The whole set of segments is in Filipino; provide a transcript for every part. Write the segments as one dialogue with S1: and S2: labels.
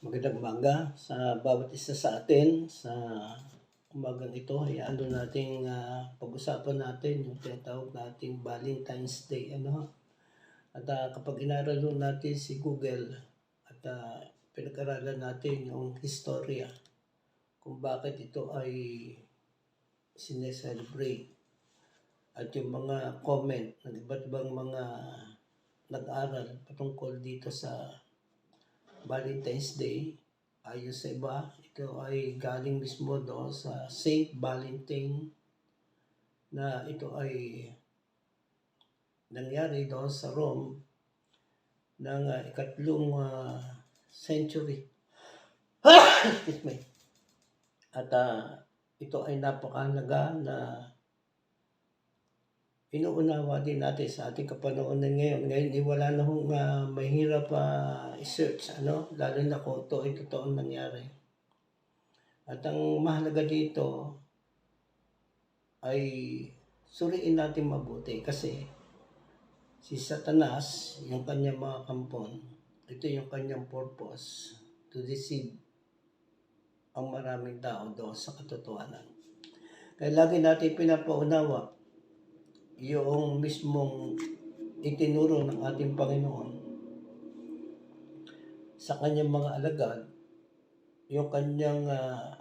S1: Magandang umaga sa bawat isa sa atin sa umagang ito. Hayaan doon nating ah, pag-usapan natin yung tinatawag nating Valentine's Day. Ano? At ah, kapag inaral natin si Google at ah, pinag-aralan natin yung historia kung bakit ito ay sineselebrate at yung mga comment ng iba't ibang mga nag-aral patungkol dito sa Valentine's Day. Ayon sa iba. Ito ay galing mismo doon sa Saint Valentine na ito ay nangyari doon sa Rome ng ah, ikatlong ah, century. Excuse me. At ah, ito ay napakahalaga na inuunawa din natin sa ating kapanoonan ngayon. Ngayon, wala na hong ah, mahirap pa i-search, ano? Lalo na kung ito ay totoong nangyari. At ang mahalaga dito ay suriin natin mabuti kasi si Satanas, yung kanyang mga kampon, ito yung kanyang purpose to deceive ang maraming tao doon sa katotohanan. Kaya lagi natin pinapaunawa yung mismong itinuro ng ating Panginoon sa kanyang mga alagad, yung kanyang ah,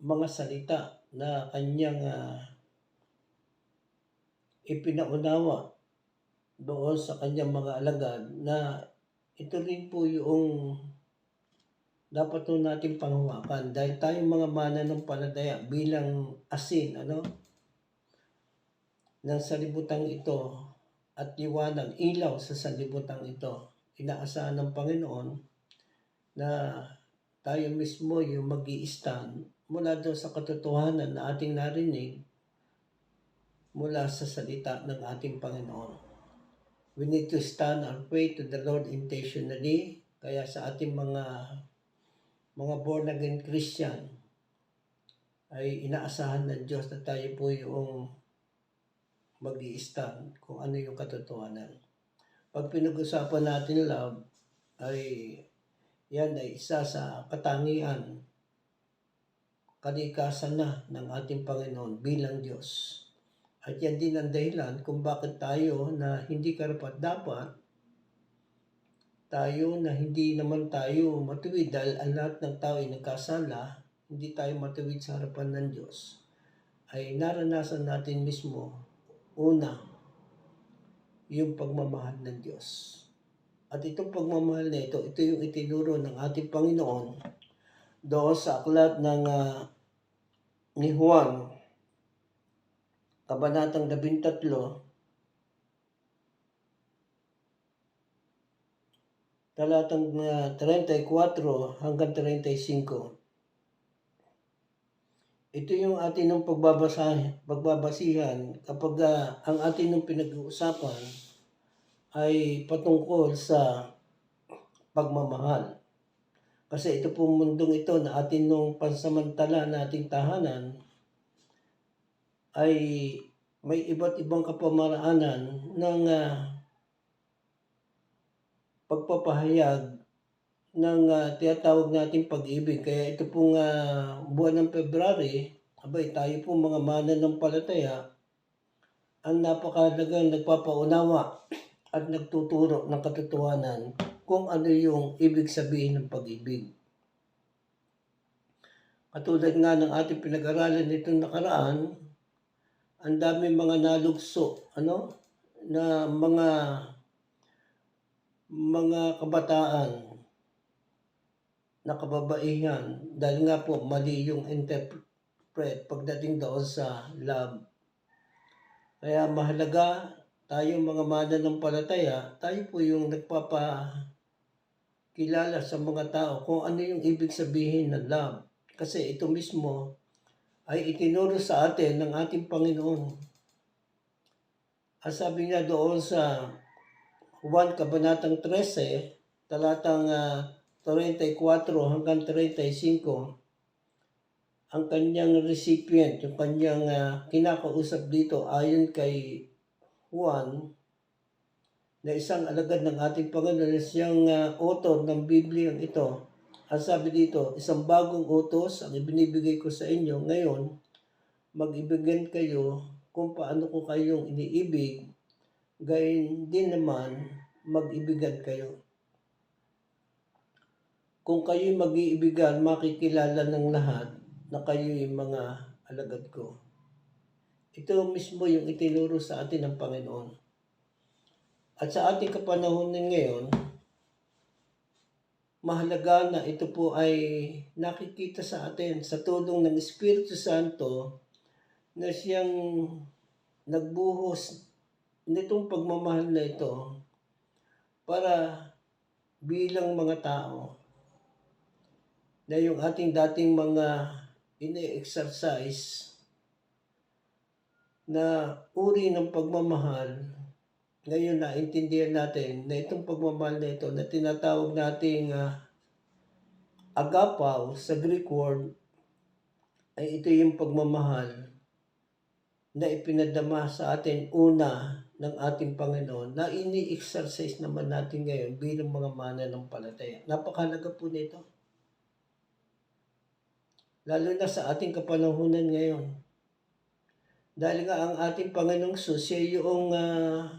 S1: mga salita na kanyang ah, ipinaunawa doon sa kanyang mga alagad na ito rin po yung dapat po natin panghawakan dahil tayong mga mananampalataya bilang asin, ano, ng salibutang ito at liwanag, ilaw sa salibutang ito. Inaasahan ng Panginoon na tayo mismo yung mag stand mula doon sa katotohanan na ating narinig mula sa salita ng ating Panginoon. We need to stand and pray to the Lord intentionally. Kaya sa ating mga mga born again Christian ay inaasahan ng Diyos na tayo po yung mag stand kung ano yung katotohanan. Pag pinag-usapan natin love, ay yan ay isa sa katangian, kalikasan na ng ating Panginoon bilang Diyos. At yan din ang dahilan kung bakit tayo na hindi karapat dapat, tayo na hindi naman tayo matuwid dahil ang lahat ng tao ay nagkasala, hindi tayo matuwid sa harapan ng Diyos, ay naranasan natin mismo Una, yung pagmamahal ng Diyos. At itong pagmamahal na ito, ito yung itinuro ng ating Panginoon doon sa aklat ng ah, ni Juan, Kabanatang 13, talatang ah, 34 hanggang 35. Ito yung atin ng pagbabasa, pagbabasihan kapag ah, ang atin ng pinag-uusapan ay patungkol sa pagmamahal. Kasi ito pong mundong ito na atin nung pansamantala na ating tahanan ay may iba't ibang kapamaraanan ng ah, pagpapahayag ng ah, tinatawag nating pag-ibig. Kaya ito pong ah, buwan ng February, abay tayo po mga mananampalataya, ang napakalagang nagpapaunawa at nagtuturo ng katotohanan kung ano yung ibig sabihin ng pag-ibig. Katulad nga ng ating pinag-aralan nitong nakaraan, ang dami mga nalugso, ano, na mga mga kabataan na kababaihan dahil nga po mali yung interpret pagdating doon sa love. Kaya mahalaga tayo mga mananampalataya, tayo po yung nagpapakilala sa mga tao kung ano yung ibig sabihin ng love. Kasi ito mismo ay itinuro sa atin ng ating Panginoon. Ang sabi niya doon sa Juan Kabanatang 13, talatang ah, 34 hanggang 35, ang kanyang recipient, yung kanyang ah, kinakausap dito ayon kay Juan, na isang alagad ng ating Panginoon siyang ah, author ng Bibliyang ito. Ang sabi dito, isang bagong utos ang ibinibigay ko sa inyo ngayon, mag-ibigan kayo kung paano ko kayong iniibig, gayon din naman mag-ibigan kayo. Kung kayo'y mag-iibigan, makikilala ng lahat na kayo'y mga alagad ko. Ito mismo yung itinuro sa atin ng Panginoon. At sa ating kapanahonan ngayon, mahalaga na ito po ay nakikita sa atin sa tulong ng Espiritu Santo na siyang nagbuhos nitong pagmamahal na ito para bilang mga tao na yung ating dating mga ine-exercise na uri ng pagmamahal, ngayon naintindihan natin na itong pagmamahal na ito na tinatawag nating uh, agapaw sa Greek word ay ito yung pagmamahal na ipinadama sa atin una ng ating Panginoon na ini-exercise naman natin ngayon bilang mga mana ng palataya. Napakalaga po nito. Lalo na sa ating kapanahunan ngayon. Dahil nga ang ating Panginoong Sus, siya yung uh,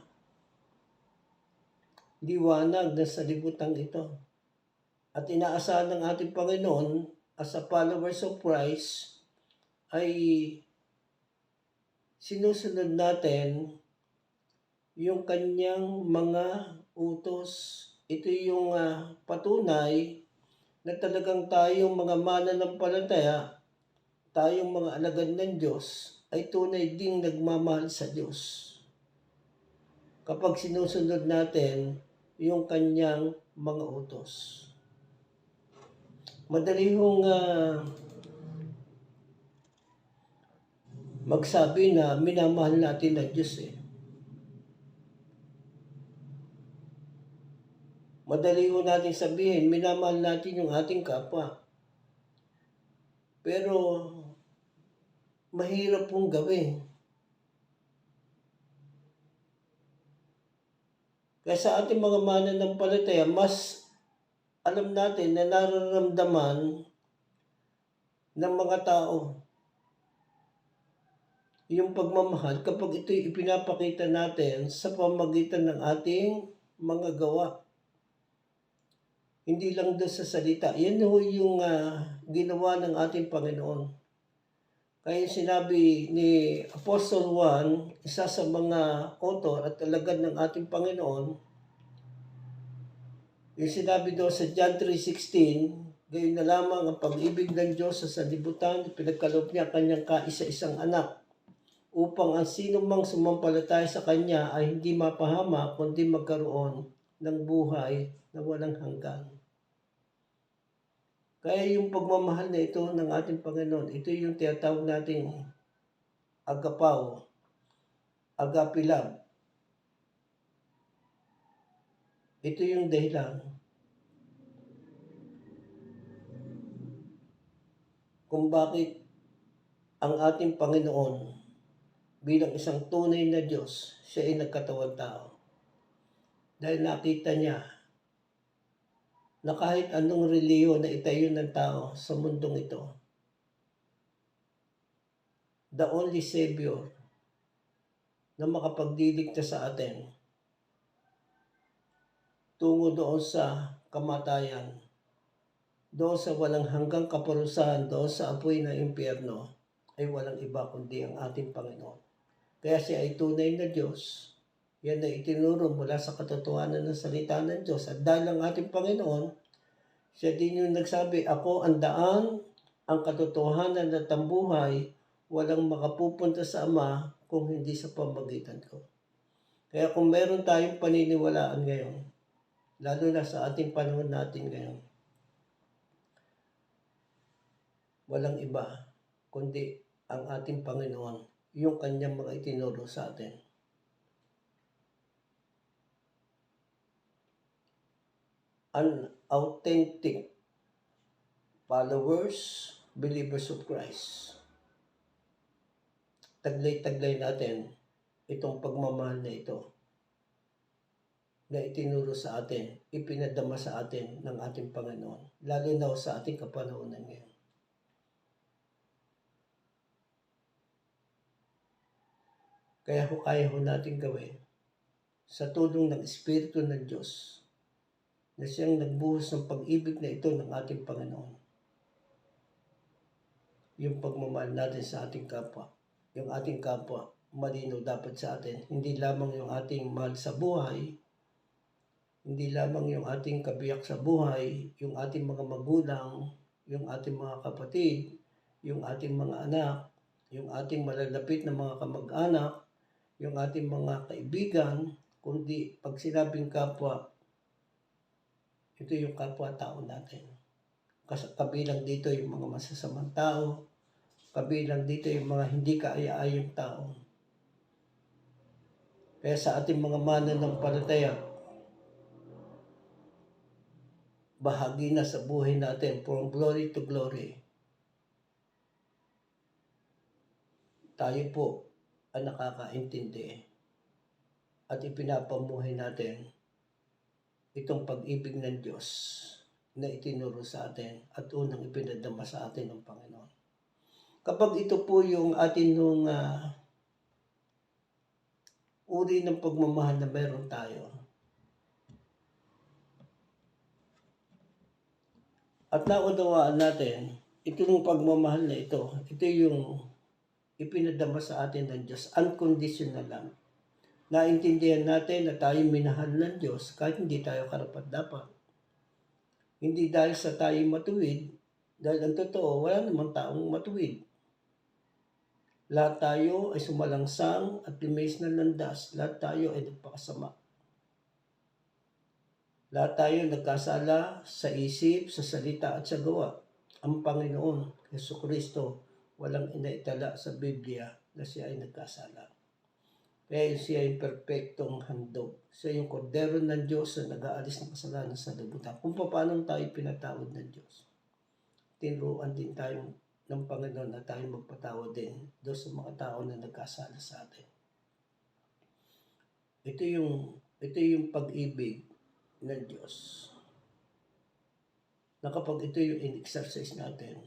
S1: liwanag na sa libutang ito. At inaasahan ng ating Panginoon as a followers of Christ ay sinusunod natin yung kanyang mga utos. Ito yung uh, patunay na talagang tayong mga mananampalataya, tayong mga alagad ng Diyos, ay tunay ding nagmamahal sa Diyos. Kapag sinusunod natin yung kanyang mga utos. Madali hong uh, magsabi na minamahal natin ang Diyos eh. Madali ho natin sabihin, minamahal natin yung ating kapwa. Pero mahirap pong gawin. Kaya sa ating mga mananampalataya, mas alam natin na nararamdaman ng mga tao yung pagmamahal kapag ito'y ipinapakita natin sa pamagitan ng ating mga gawa. Hindi lang doon sa salita. Yan ho yung uh, ginawa ng ating Panginoon. Kaya sinabi ni Apostle Juan, isa sa mga author at talagad ng ating Panginoon, yung sinabi doon sa John 3.16, gayon na lamang ang pag-ibig ng Diyos sa sanlibutan, pinagkaloob niya kanyang kaisa-isang anak, upang ang sino mang sumampalataya sa Kanya ay hindi mapahama, kundi magkaroon ng buhay na walang hanggan. Kaya yung pagmamahal na ito ng ating Panginoon, ito yung tinatawag nating agapaw, agapilab. Ito yung dahilan kung bakit ang ating Panginoon bilang isang tunay na Diyos, siya ay nagkatawan tao. Dahil nakita niya na kahit anong reliyon na itayo ng tao sa mundong ito, the only Savior na makapagdiligtas sa atin tungo doon sa kamatayan, doon sa walang hanggang kaparusahan, doon sa apoy na impyerno, ay walang iba kundi ang ating Panginoon. Kaya siya ay tunay na Diyos. Yan na itinuro mula sa katotohanan ng salita ng Diyos. At dahil ang ating Panginoon, siya din yung nagsabi, Ako ang daan, ang katotohanan at ang buhay, walang makapupunta sa Ama kung hindi sa pamagitan ko. Kaya kung meron tayong paniniwalaan ngayon, lalo na sa ating panahon natin ngayon. Walang iba, kundi ang ating Panginoon, yung kanyang mga itinuro sa atin. An authentic followers, believers of Christ. Taglay-taglay natin itong pagmamahal na ito na itinuro sa atin, ipinadama sa atin ng ating Panginoon, lalo na sa ating kapanahonan ngayon. Kaya ho kaya ho natin gawin sa tulong ng Espiritu ng Diyos na siyang nagbuhos ng pag-ibig na ito ng ating Panginoon. Yung pagmamahal natin sa ating kapwa. Yung ating kapwa, malino dapat sa atin. Hindi lamang yung ating mahal sa buhay, hindi lamang yung ating kabiyak sa buhay, yung ating mga magulang, yung ating mga kapatid, yung ating mga anak, yung ating malalapit na mga kamag-anak, yung ating mga kaibigan, kundi pag sinabing kapwa, ito yung kapwa-tao natin. Kabilang dito yung mga masasamang tao, kabilang dito yung mga hindi kaaya-ayong tao. Kaya sa ating mga mananampalataya, bahagi na sa buhay natin from glory to glory. Tayo po ang nakakaintindi at ipinapamuhay natin itong pag-ibig ng Diyos na itinuro sa atin at unang ipinadama sa atin ng Panginoon. Kapag ito po yung atin nung uh, uri ng pagmamahal na meron tayo, at naunawaan natin, ito yung pagmamahal na ito, ito yung ipinadama sa atin ng Diyos, unconditional lang naintindihan natin na tayo minahal ng Diyos kahit hindi tayo karapat dapat. Hindi dahil sa tayo matuwid, dahil ang totoo, wala namang taong matuwid. Lahat tayo ay sumalangsang at limis na landas. Lahat tayo ay nagpakasama. Lahat tayo nagkasala sa isip, sa salita at sa gawa. Ang Panginoon, Yeso Kristo, walang inaitala sa Biblia na siya ay nagkasala. Kaya siya yung perfectong handog. Siya yung kordero ng Diyos na nag-aalis ng kasalanan sa libutan. Kung paano tayo pinatawad ng Diyos. Tinuruan din tayo ng Panginoon na tayo magpatawad din doon sa mga tao na nagkasala sa atin. Ito yung, ito yung pag-ibig ng Diyos. Na kapag ito yung in-exercise natin,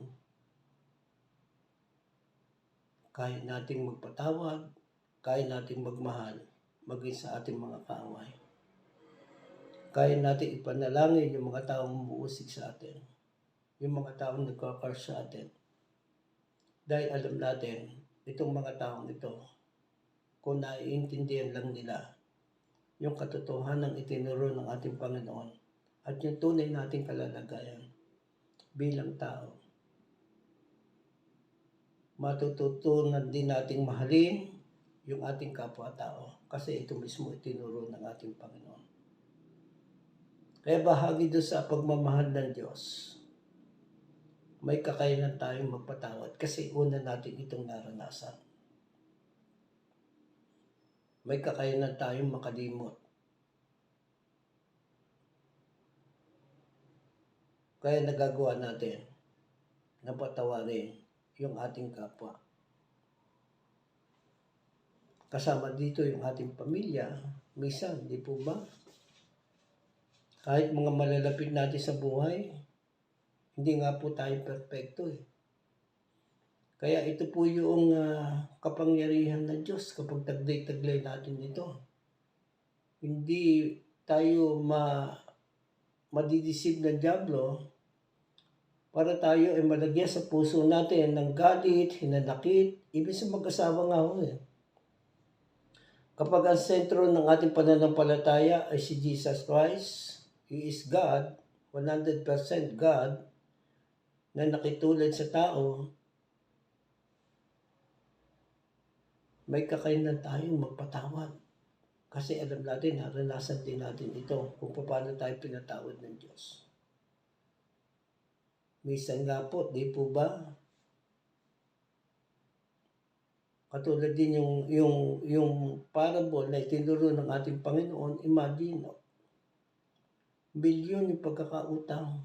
S1: kaya nating magpatawad, kaya nating magmahal maging sa ating mga kaaway. Kaya natin ipanalangin yung mga taong umuusig sa atin. Yung mga taong nagkakars sa atin. Dahil alam natin, itong mga taong ito, kung naiintindihan lang nila yung katotohanan ng itinuro ng ating Panginoon at yung tunay nating kalalagayan bilang tao. Matututunan din nating mahalin yung ating kapwa-tao kasi ito mismo itinuro ng ating Panginoon. Kaya bahagi doon sa pagmamahal ng Diyos, may kakayanan tayong magpatawad kasi una natin itong naranasan. May kakayanan tayong makalimot. Kaya nagagawa natin na patawarin yung ating kapwa Kasama dito yung ating pamilya, minsan, di po ba? Kahit mga malalapit natin sa buhay, hindi nga po tayo perfecto eh. Kaya ito po yung uh, kapangyarihan ng Diyos kapag taglay-taglay natin ito. Hindi tayo ma madidisib ng Diablo para tayo ay malagyan sa puso natin ng galit, hinanakit, ibig sa mag-asawa nga ho eh. Kapag ang sentro ng ating pananampalataya ay si Jesus Christ, He is God, 100% God, na nakitulad sa tao, may kakayanan tayong magpatawad. Kasi alam natin, naranasan din natin ito kung paano tayo pinatawad ng Diyos. Minsan nga po, di po ba, Katulad din yung, yung, yung parable na itinuro ng ating Panginoon, imagine, no? bilyon yung pagkakautang.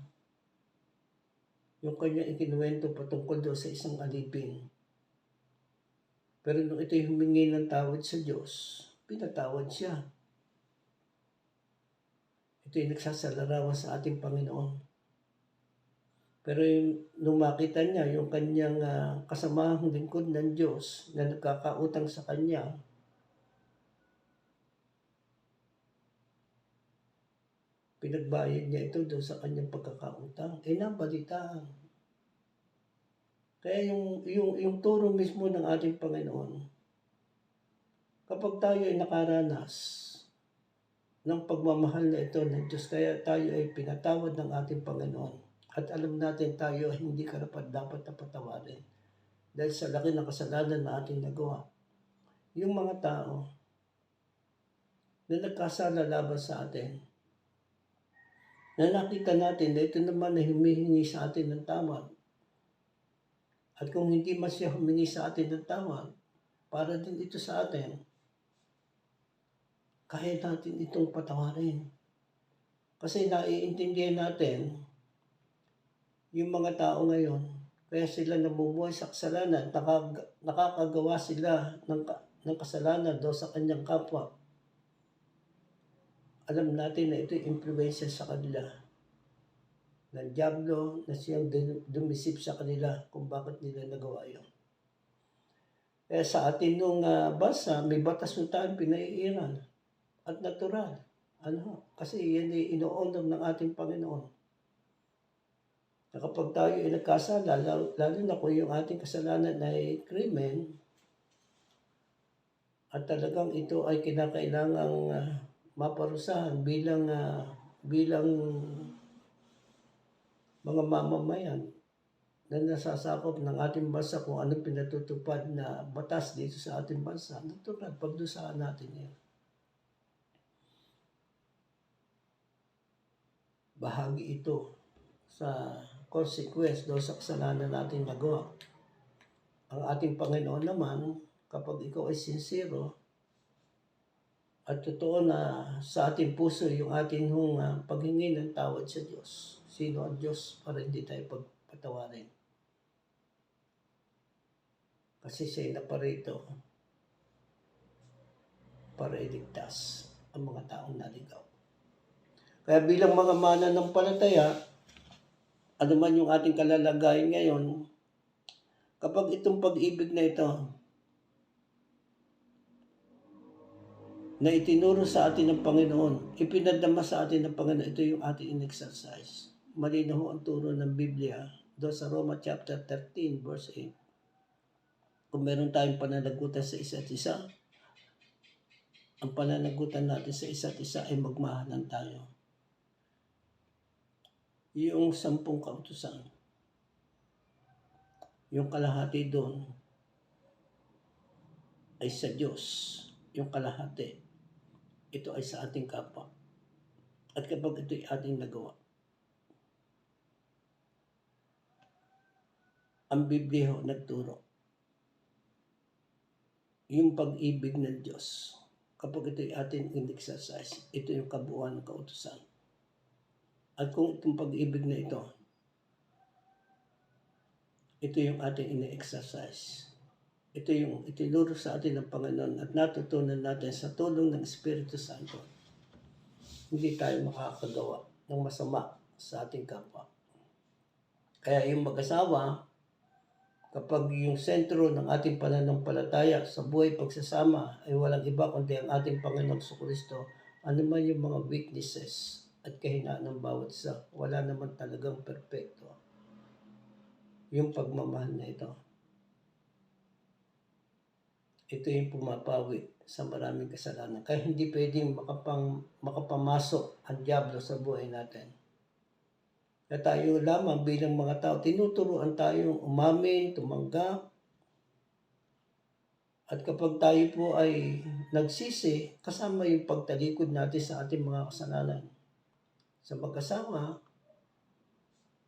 S1: Yung kanya ikinuwento patungkol doon sa isang alipin. Pero nung ito'y humingi ng tawad sa Diyos, pinatawad siya. Ito yung nagsasalarawan sa ating Panginoon. Pero yung, nung makita niya yung kanyang uh, kasamahang lingkod ng Diyos na nagkakautang sa kanya, pinagbayad niya ito doon sa kanyang pagkakautang. Eh, nabalitaan. Kaya yung, yung, yung turo mismo ng ating Panginoon, kapag tayo ay nakaranas ng pagmamahal na ito ng Diyos, kaya tayo ay pinatawad ng ating Panginoon. At alam natin tayo ay hindi karapat dapat na patawarin dahil sa laki ng kasalanan na ating nagawa. Yung mga tao na nagkasala laban sa atin, na nakita natin na ito naman ay humihingi sa atin ng tawad. At kung hindi man siya humingi sa atin ng tawad, para din ito sa atin, kaya natin itong patawarin. Kasi naiintindihan natin yung mga tao ngayon, kaya sila namumuhay sa kasalanan, nakag- nakakagawa sila ng, ng kasalanan daw sa kanyang kapwa alam natin na ito influensya sa kanila ng Diablo na siyang dumisip sa kanila kung bakit nila nagawa yun. Kaya sa atin nung uh, basa, may batas ng tayo pinaiiran at natural. Ano? Kasi yan ay ino-honor ng ating Panginoon. Na kapag tayo ay nagkasala, lalo, lalo na kung yung ating kasalanan ay krimen, at talagang ito ay kinakailangang uh, maparusahan bilang uh, bilang mga mamamayan na nasasakop ng ating bansa kung ano pinatutupad na batas dito sa ating bansa. Natural, pagdusahan natin yan. Bahagi ito sa consequence do sa kasalanan natin nagawa. Ang ating Panginoon naman, kapag ikaw ay sincero, at totoo na sa ating puso yung ating hong uh, paghingi ng tawad sa Diyos. Sino ang Diyos para hindi tayo pagpatawarin? Kasi siya naparito para iligtas ang mga taong naligaw. Kaya bilang mga mana ng palataya, ano man yung ating kalalagayan ngayon, kapag itong pag-ibig na ito na itinuro sa atin ng Panginoon, ipinadama sa atin ng Panginoon, ito yung ating in-exercise. Malinaw ang turo ng Biblia doon sa Roma chapter 13 verse 8. Kung meron tayong pananagutan sa isa't isa, ang pananagutan natin sa isa't isa ay magmahalan tayo. Yung sampung kautusan, yung kalahati doon ay sa Diyos, yung kalahati ito ay sa ating kapwa. At kapag ito ay ating nagawa, ang Biblia nagturo. Yung pag-ibig ng Diyos, kapag ito ay ating in-exercise, ito yung kabuuan ng kautusan. At kung itong pag-ibig na ito, ito yung ating in-exercise ito yung itinuro sa atin ng Panginoon at natutunan natin sa tulong ng Espiritu Santo. Hindi tayo makakagawa ng masama sa ating kapwa. Kaya yung mag-asawa, kapag yung sentro ng ating pananampalataya sa buhay pagsasama ay walang iba kundi ang ating Panginoon sa Kristo, ano man yung mga weaknesses at kahinaan ng bawat isa, wala naman talagang perpekto. Yung pagmamahal na ito ito yung pumapawi sa maraming kasalanan. Kaya hindi pwedeng makapang, makapamasok ang Diablo sa buhay natin. Kaya tayo lamang bilang mga tao, tinuturuan tayong umamin, tumanggap. At kapag tayo po ay nagsisi, kasama yung pagtalikod natin sa ating mga kasalanan. Sa magkasama,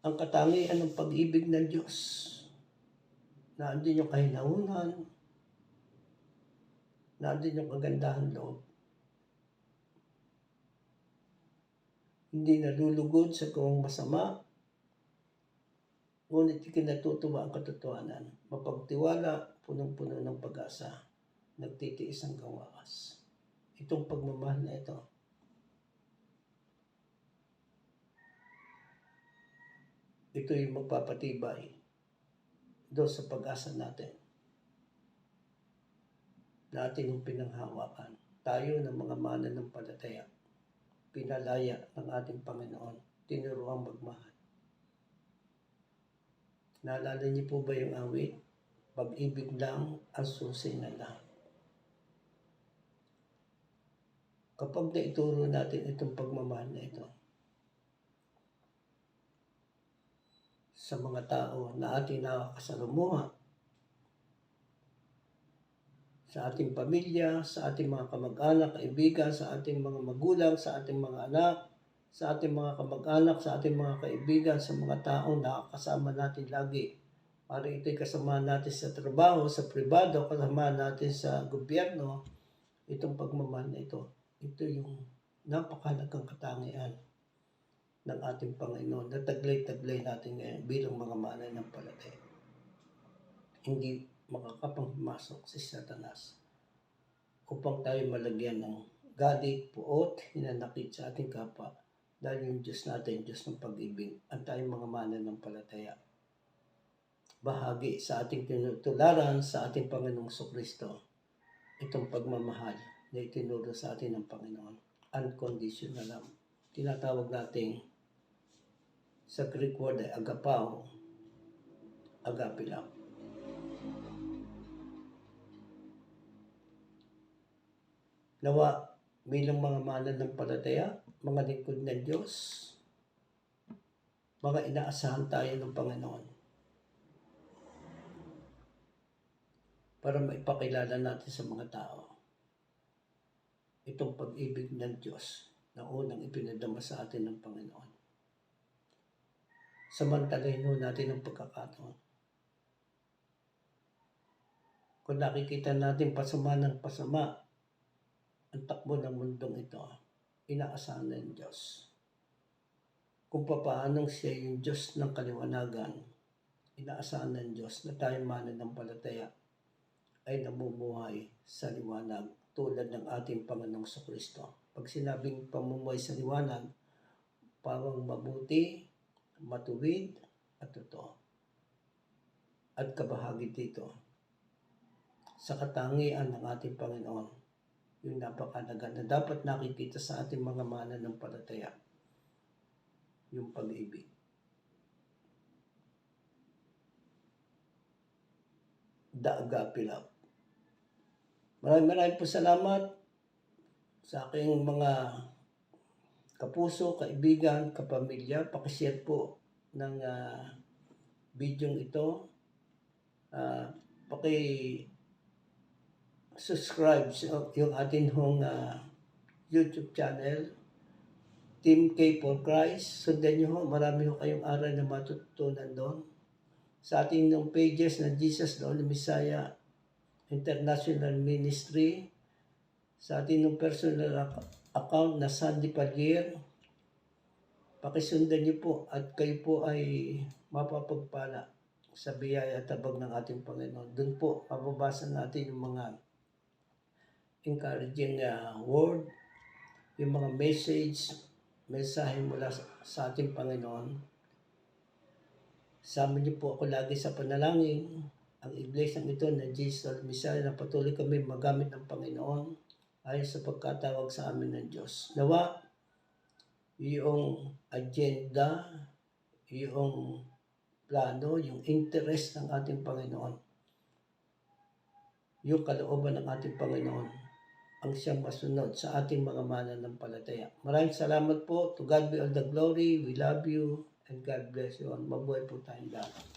S1: ang katangian ng pag-ibig ng Diyos na andin yung kahinaunan, nandun yung kagandahan loob. Hindi nalulugod sa kung masama, ngunit ikinatutuwa ang katotohanan. Mapagtiwala, punong-puno ng pag-asa, nagtitiis ang gawaas. Itong pagmamahal na ito, ito magpapatibay doon sa pag-asa natin. Natin yung pinanghawakan. Tayo ng mga mana ng palataya. Pinalaya ng ating Panginoon. Tinuruang magmahal. Naalala niyo po ba yung awit? Pag-ibig lang ang susi na lahat. Kapag naituro natin itong pagmamahal na ito sa mga tao na ating nakakasalamuha, sa ating pamilya, sa ating mga kamag-anak, kaibigan, sa ating mga magulang, sa ating mga anak, sa ating mga kamag-anak, sa ating mga kaibigan, sa mga taong nakakasama natin lagi. Para ito'y kasama natin sa trabaho, sa pribado, kasama natin sa gobyerno, itong pagmamahal na ito. Ito yung napakalagang katangian ng ating Panginoon na taglay-taglay natin ngayon bilang mga manay ng palataya. Hindi makakapangmasok si Satanas upang tayo malagyan ng galit, puot, hinanakit sa ating kapwa dahil yung Diyos natin, Diyos ng pag-ibig at tayong mga mana ng palataya. Bahagi sa ating tinutularan sa ating Panginoong Kristo itong pagmamahal na itinuro sa atin ng Panginoon. Unconditional love. Tinatawag nating sa Greek word ay agapao, agape love. Nawa bilang mga manan ng palataya, mga lingkod ng Diyos, mga inaasahan tayo ng Panginoon para maipakilala natin sa mga tao itong pag-ibig ng Diyos na unang ipinadama sa atin ng Panginoon. Samantalahin ho natin ang pagkakataon. Kung nakikita natin pasama ng pasama, ang takbo ng mundong ito, inaasahan ng Diyos. Kung papaanong siya yung Diyos ng kaliwanagan, inaasahan ng Diyos na tayo manan ng palataya ay namumuhay sa liwanag tulad ng ating Panginoong Kristo. Pag sinabing pamumuhay sa liwanag, parang mabuti, matuwid, at totoo. At kabahagi dito sa katangian ng ating Panginoon yung napakalaga na dapat nakikita sa ating mga mana ng palataya. Yung pag-ibig. Agape love. Maraming maraming po salamat sa aking mga kapuso, kaibigan, kapamilya. Pakishare po ng uh, video ito. Uh, paki subscribe sa yung atin hong uh, YouTube channel, Team K for Christ. Sundan nyo ho, marami ho kayong aral na matutunan doon. Sa ating ng pages na Jesus the Only Messiah International Ministry, sa ating ng personal account na Sandy Palier, pakisundan niyo po at kayo po ay mapapagpala sa biyaya at tabag ng ating Panginoon. Doon po, mababasa natin yung mga encouraging uh, word, yung mga message, mensahe mula sa, ating Panginoon. Sama niyo po ako lagi sa panalangin. Ang iglesia ito na Jesus Messiah na patuloy kami magamit ng Panginoon ayon sa pagkatawag sa amin ng Diyos. Nawa, yung agenda, yung plano, yung interest ng ating Panginoon, yung kalooban ng ating Panginoon ang siyang masunod sa ating mga mananampalataya. Maraming salamat po. To God be all the glory. We love you and God bless you. Mabuhay po tayong lahat.